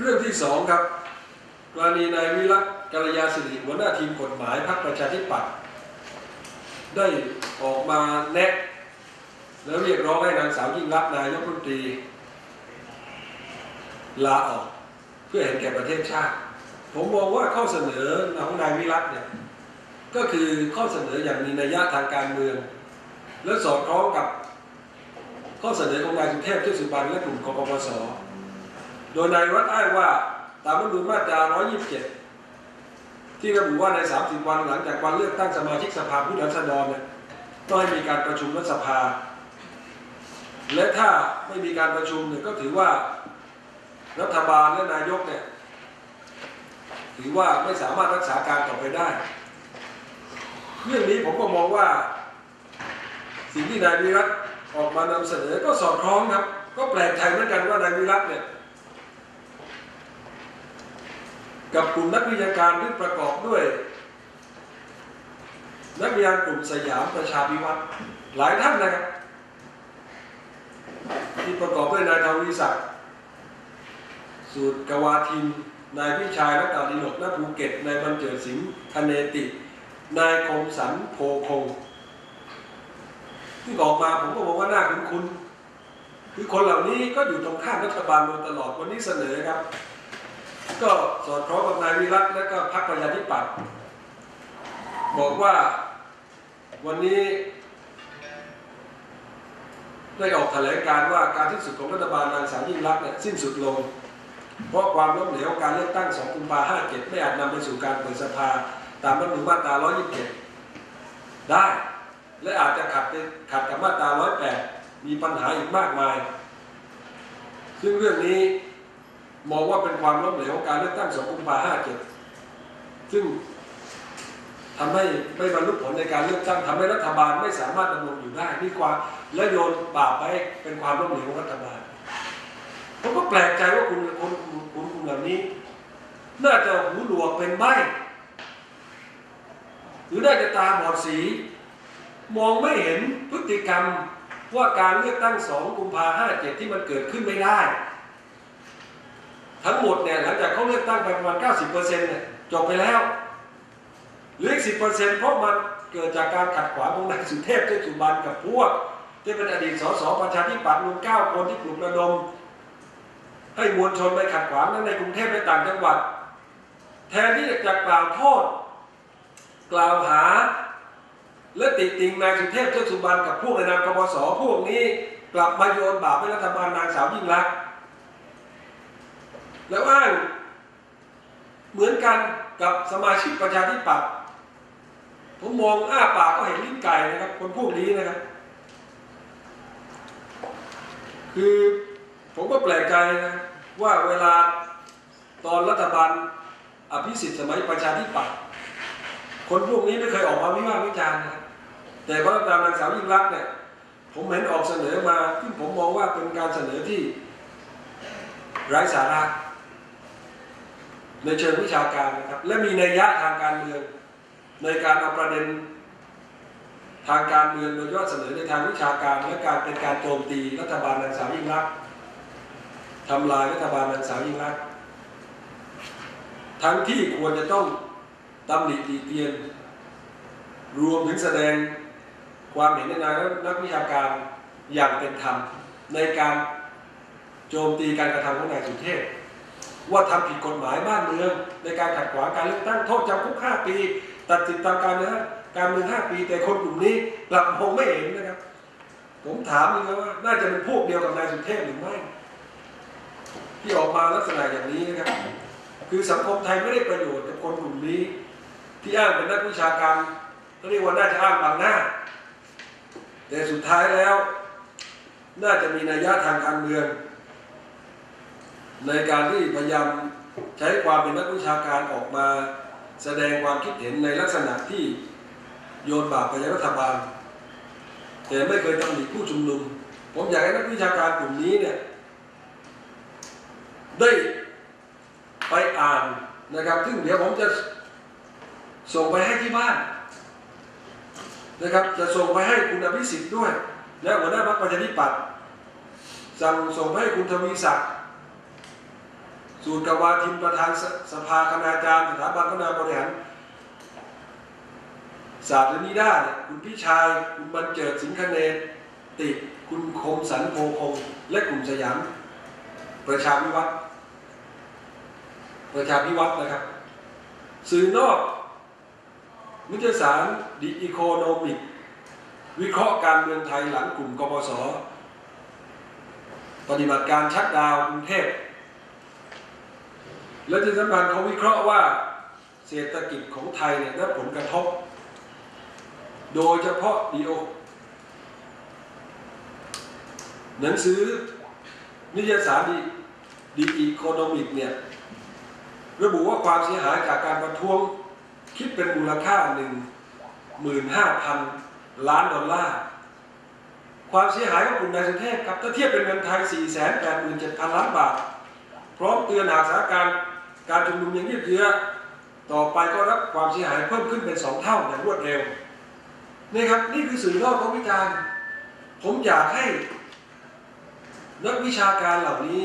เรื่องที่สองครับ กรณีนายวิรัตกัลยาสิริหัวหน้าทีมกฎหมายพรรคประชาธิปัตย์ได้ออกมาแนะแล้วเรียกร้องให้นางสาวยิ่งรักษณ์นายกรัฐมนตรีลาออกเพื่อเห็นแก่ประเทศชาติ ผมมองว่าข้อเสนอของนายวิรัตเนี่ยก็คือข้อเสนออย่างมีนัยยะทางการเมือง และสอดคล้องกับข้อเสนอของนายสุเทพเทือกสุบรรณและกลุ่มกปปส โดยนายรัฐอ้างว่าตามรัฐธรรมนูญมาตรา 127 ที่ระบุว่าใน 30 วันหลังจากวันเลือกตั้งสมาชิกสภาผู้แทนราษฎรเนี่ยต้องให้มีการประชุมรัฐสภา และถ้าไม่มีการประชุมเนี่ยก็ถือว่ารัฐบาลและนายกเนี่ยถือว่าไม่สามารถรักษาการต่อไปได้ เรื่องนี้ผมก็มองว่า สิ่งที่นายวิรัตออกมานำเสนอก็สอดคล้องครับ ก็แปลกใจเหมือนกันว่านายวิรัตเนี่ย กับกลุ่มนักวิชาการที่ประกอบด้วย นักวิชากากลุ่มสยามประชาพิวัตรหลายท่านนะครับ ที่ประกอบด้วยนายทวีศักดิ์สูตรกวาทินนายพิชัยและกาลินกณภูเก็ตนายบรรเจิดสิงห์คเนติ นายคมสันโพคง ที่ออกมาผมก็บอกว่าน่าคุ้นๆคือคนเหล่านี้ก็อยู่ตรงข้ามรัฐบาลมาตลอดวันนี้เสนอครับ ก็สอดคล้องกับนายวิรัตและก็พรรคประชาธิปัตย์บอกว่าวันนี้ได้ออกแถลงการว่าการที่สุดของรัฐบาลนางสาวยิ่งรักษณ์เนี่ยสิ้นสุดลง เพราะความล้มเหลวการเลือกตั้ง 2 กุมภาพันธ์57 ไม่อาจนำไปสู่การเปิดสภา ตามรัฐธรรมนูญมาตรา 127 ได้ และอาจจะขัดไปขัดกับมาตรา 108 มีปัญหาอีกมากมาย ซึ่งเรื่องนี้ มองว่าเป็นความล้มเหลวของการเลือกตั้ง2กุมภาพันธ์57ซึ่งทำให้ไม่บรรลุผลในการเลือกตั้งทำให้รัฐบาลไม่สามารถดำรงอยู่ได้นี่ความและโยนบาปไปเป็นความล้มเหลวของรัฐบาลผมก็แปลกใจว่าคุณคุณคุณคุณเหล่านี้ น่าจะหูหนวกเป็นใบหรือน่าจะตาบอดสี มองไม่เห็นพฤติกรรมว่าการเลือกตั้งสองกุมภาห้าเจ็ดที่มันเกิดขึ้นไม่ได้ ทั้งหมดเนี่ยหลังจากเขาเลือกตั้งไปประมาณ 90%เนี่ยจบไปแล้วเหลืออีก10%เพราะมันเกิดจากการขัดขวางของนายสุเทพเทือกสุบรรณกับพวก ที่เป็นอดีตสสประชาธิปัตย์รวม9คนที่ปลุกระดม ให้มวลชนไปขัดขวางทั้งในกรุงเทพและต่างจังหวัด แทนที่จะกล่าวโทษ กล่าวหา และติติงนายสุเทพเทือกสุบรรณกับพวกในนามกบสพวกนี้ กลับมาโยนบาปให้รัฐบาลนางสาวยิ่งรักษณ์ แล้วอ้างเหมือนกันกับสมาชิกประชาธิปัตย์ผมมองอ้าปากก็เห็นลิ้นไก่นะครับ คนพวกนี้นะครับ คือผมก็แปลกใจนะว่าเวลาตอนรัฐบาลอภิสิทธิ์สมัยประชาธิปัตย์คนพวกนี้ไม่เคยออกมาวิพากษ์วิจารณ์นะแต่พระรัฐบาลนางสาวยิ่งรักษณ์เนี่ย ผมเห็นออกเสนอมาซึ่งผมมองว่าเป็นการเสนอที่ไร้สาระ ในเชิงวิชาการนะครับ และมีนัยยะทางการเมือง ในการเอาประเด็นทางการเมืองโดยเฉพาะเสนอในทางวิชาการและการเป็นการโจมตีรัฐบาลนางสาวยิ่งรักษณ์ทำลายรัฐบาลนางสาวยิ่งรักษณ์ทั้งที่ควรจะต้องตำหนิตีเตียน รวมถึงแสดงความเห็นในนามนักวิชาการอย่างเป็นธรรม ในการโจมตีการกระทำของนายสุเทพ ว่าทำผิดกฎหมายบ้านเมือง ในการขัดขวางการเลือกตั้งโทษจำคุก 5 ปี ตัดสิทธิทางการเมืองการเมือง 5 ปี แต่คนกลุ่มนี้กลับมองไม่เห็นนะครับ ผมถามเลยว่า น่าจะเป็นพวกเดียวกับนายสุเทพหรือไม่ ที่ออกมาลักษณะอย่างนี้นะครับ คือสังคมไทยไม่ได้ประโยชน์กับคนกลุ่มนี้ ที่อ้างเป็นนักวิชาการเรียกว่าน่าจะอ้างบางหน้า แต่สุดท้ายแล้ว น่าจะมีนัยยะทางการเมือง ในการที่พยายามใช้ความเป็นนักวิชาการออกมา แสดงความคิดเห็นในลักษณะที่โยนบาปไปยังรัฐบาล แต่ไม่เคยตำหนิผู้ชุมนุม ผมอยากให้นักวิชาการกลุ่มนี้เนี่ยได้ไปอ่านนะครับ ซึ่งเดี๋ยวผมจะส่งไปให้ที่บ้านนะครับ จะส่งไปให้คุณอภิสิทธิ์ด้วย และหัวหน้าพรรคประชาธิปัตย์สั่งส่งไปให้คุณทวีศักดิ์ สูตรวาทินประธานสสภาคณาจารย์สถาบันพัฒนาบริหารศาสตร์และนิด้าเนี่ยคุณพี่ชายคุณบรรเจิดสิงคเนตติคุณคมสันโพคง และกลุ่มสยาม ประชาพิวัตรประชาพิวัตรนะครับ สื่อนอกนิตยสารดีอีโคโนมิก วิเคราะห์การเมืองไทยหลังกลุ่มกปสปฏิบัติการชักดาวกรุงเทพ และที่สำคัญเขาวิเคราะห์ว่าเศรษฐกิจของไทยเนี่ยได้ผลกระทบ โดยเฉพาะดีโอหนังสือนิยสารดีดีอีโคโนมิกเนี่ยระบุว่าความเสียหายจากการประท้วงคิดเป็นมูลค่า 15,000 ล้านดอลลาร์ ความเสียหายของกลุ่มนายสุเทพครับถ้าเทียบเป็นเงินไทย 487,000 ล้านบาท พร้อมเตือนหากสถานการณ์ การชุมนุมยังยืดเยื้อต่อไปก็รับความเสียหายเพิ่มขึ้นเป็นสองเท่าอย่างรวดเร็วนี่ครับนี่คือสื่อนอกเขาวิจารณ์ผมอยากให้นักวิชาการเหล่านี้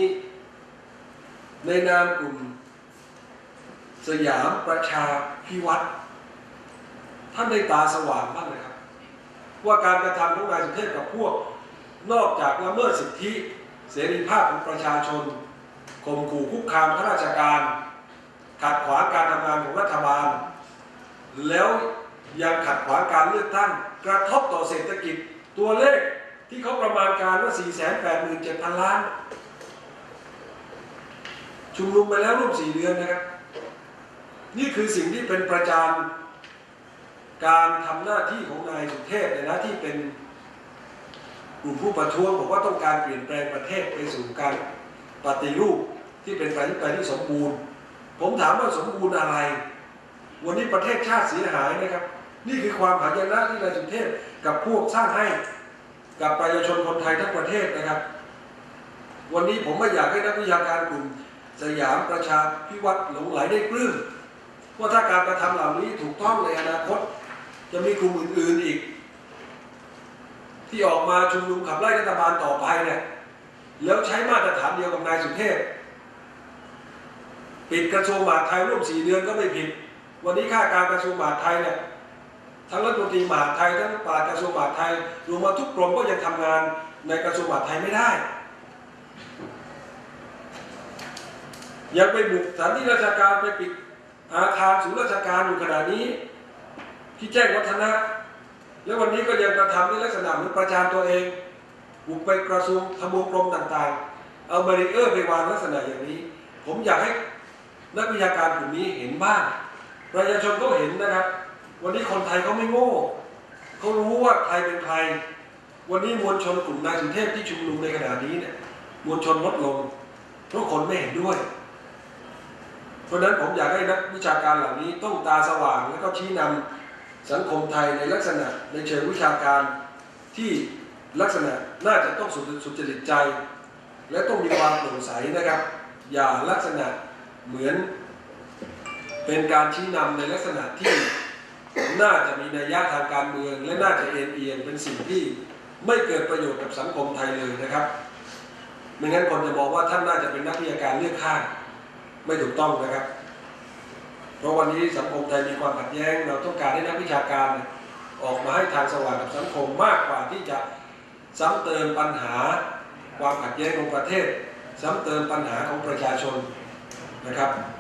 ในนามกลุ่ม สยามประชาพิวัตรท่านได้ตาสว่างบ้างเลยครับ ว่าการกระทำของนายสุเทพกับพวก นอกจากละเมิดสิทธิ เสรีภาพของประชาชนข่มขู่คุกคามข้าราชการ ขัดขวางการทำงานของรัฐบาล แล้วยังขัดขวางการเลือกตั้ง กระทบต่อเศรษฐกิจตัวเลขที่เขาประมาณการว่า 487,000 ล้าน ชุมนุมไปแล้วร่วม 4 เดือนนะครับ นี่คือสิ่งที่เป็นประจานการทำหน้าที่ของนายสุเทพในหน้าที่เป็นกลุ่มผู้ประท้วงบอกว่าต้องการเปลี่ยนแปลงประเทศไปสู่การปฏิรูปที่เป็นประชาธิปไตยที่สมบูรณ์ ผมถามว่าสมบูรณ์อะไร วันนี้ประเทศชาติเสียหายนะครับ นี่คือความหายนะที่นายสุเทพกับพวกสร้างให้กับประชาชนคนไทยทั้งประเทศนะครับ วันนี้ผมไม่อยากให้นักวิชาการกลุ่มสยามประชาพิวัตรหลงไหลได้ปลื้มว่าถ้าการกระทำเหล่านี้ถูกต้องในอนาคต จะมีกลุ่มอื่นๆอีก ที่ออกมาชุมนุมขับไล่รัฐบาลต่อไปเนี่ยแล้วใช้มาตรฐานเดียวกับนายสุเทพ ปิดกระทรวงมหาดไทยร่วมสี่เดือนก็ไม่ผิด วันนี้ค่าการกระทรวงมหาดไทยเนี่ยทั้งรัฐมนตรีมหาดไทยทั้งปลัดกระทรวงมหาดไทยรวมมาทุกกรมก็ยังทำงานในกระทรวงมหาดไทยไม่ได้ ยังไปบุกสถานที่ราชการไปปิดอาคารศูนย์ราชการอยู่ขณะนี้ ที่แจ้งวัฒนะ แล้ววันนี้ก็ยังกระทำในลักษณะเหมือนประจานตัวเอง บุกไปกระทรวงทบวงกรมต่างๆ เอาบริเออร์ไปวางลักษณะอย่างนี้ ผมอยากให้ นักวิชาการกลุ่มนี้เห็นบ้างประชาชนก็เห็นนะครับ วันนี้คนไทยเขาไม่โง่เขารู้ว่าใครเป็นใคร วันนี้มวลชนกลุ่มนายสุเทพที่ชุมนุมในขณะนี้เนี่ยมวลชนลดลงเพราะคนไม่เห็นด้วย เพราะนั้นผมอยากให้นักวิชาการเหล่านี้ต้องตาสว่างและก็ชี้นำสังคมไทยในลักษณะในเชิงวิชาการที่ลักษณะน่าจะต้องสุจริตใจ และต้องมีความโปร่งใสนะครับ อย่าลักษณะ เหมือน เป็นการชี้นำในลักษณะที่น่าจะมีนัยยะทางการเมือง และน่าจะเอ็นเอียงเป็นสิ่งที่ไม่เกิดประโยชน์กับสังคมไทยเลยนะครับไม่งั้นคนจะมองว่าท่านน่าจะเป็นนักวิชาการเลือกข้างไม่ถูกต้องนะครับ เพราะวันนี้สังคมไทยมีความขัดแย้ง เราต้องการให้นักวิชาการออกมาให้ทางสว่างกับสังคมมากกว่าที่จะซ้ำเติมปัญหาความขัดแย้งของประเทศ ซ้ำเติมปัญหาของประชาชน นะครับ